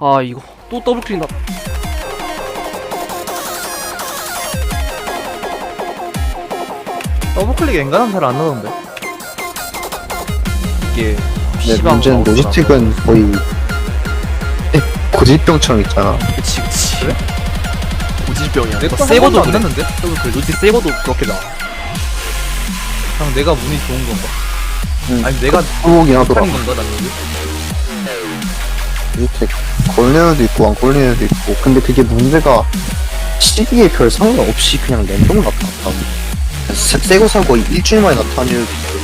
아 이거 또 더블클릭 나 더블클릭 엔간하면 잘안 나오는데 이게 근데 PC방 문제는. 로지스틱은 거의 고질병처럼 있잖아. 그치 그치 그래? 고질병이야 내거 새 거도 안 그래 났는데 더블클릭 로지 새 거도 그렇게 나와 그냥 내가 운이 좋은 건가 응. 아니 내가 해보긴 하더라. 하는 건가 나는 이렇게 걸리는 애도 있고 안 걸리는 애도 있고. 근데 그게 문제가 시기에 별 상관없이 그냥 랜덤 나타나. 새거 사고 일주일 만에 나타나는 애도 있고.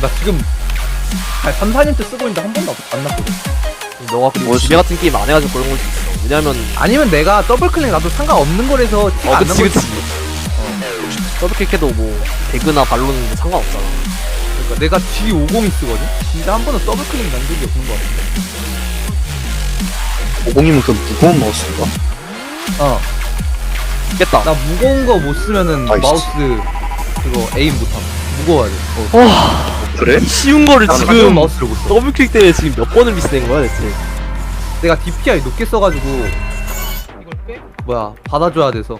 나 지금 한 3, 4년째 쓰고 있는데 한 번도 안 났거든 너가 그리고 뭐지? 집에 같은 게임 안 해가지고 그런 걸 수도 있어 왜냐면 아니면 내가 더블클릭 나도 상관없는 거라서 티가 어 안 그치 나는 그치 더블클릭해도 뭐 배그나 발로는 뭐 상관없잖아 그러니까 내가 G50이 쓰거든 근데 한 번은 더블클릭 난 적이 없는 거 같은데 50이면 그 무거운 마우스인가? 어 깼다 나 무거운 거 못 쓰면은 나이스. 마우스 그거 에임 못함 무거워야 돼 어. 와 그래? 쉬운 거를 가벼운 지금 마우스를 못 써. 더블클릭 때문에 지금 몇 번을 미스낸 거야 대체 내가 DPI 높게 써가지고 이걸 빼? 뭐야 받아줘야 돼서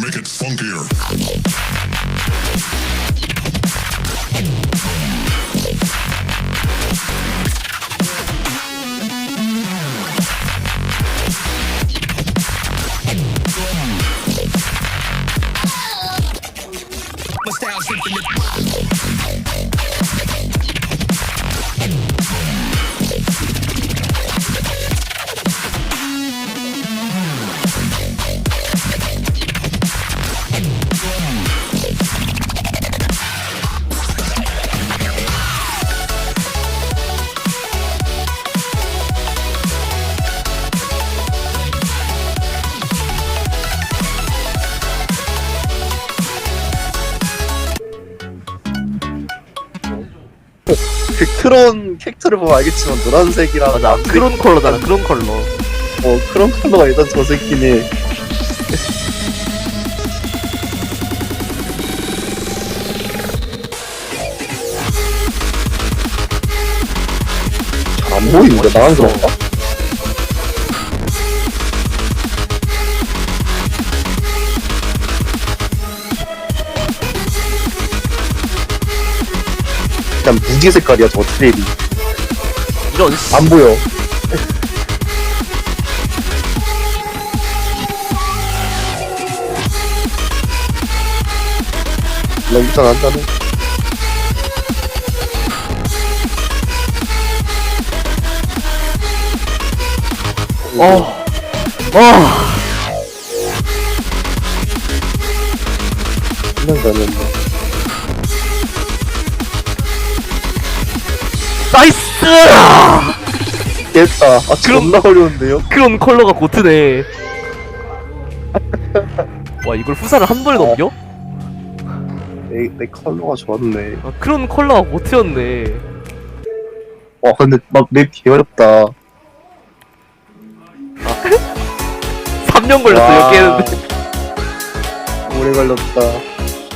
make it funkier. 그 크론 캐릭터를 보면 알겠지만 노란색이랑 맞아 그런 컬러잖아 그런 컬러 어 크론 컬러가 일단 저 새끼네 잘안 보이는데 나만 그런가? 그냥 무지 색깔이야 저 트레일이 이런 씨 안 보여 나 일단 한다네 어. 어. 한명 가는데 나이스! 깼다 아 존나 어려운데요? 그런 컬러가 고트네. 와 이걸 후사를 한 번에 넘겨? 내, 내 컬러가 좋았네 아, 그런 컬러가 고트였네. 와 근데 막맵 개어렵다 3년 걸렸어 와. 여기 했는데. 오래 걸렸다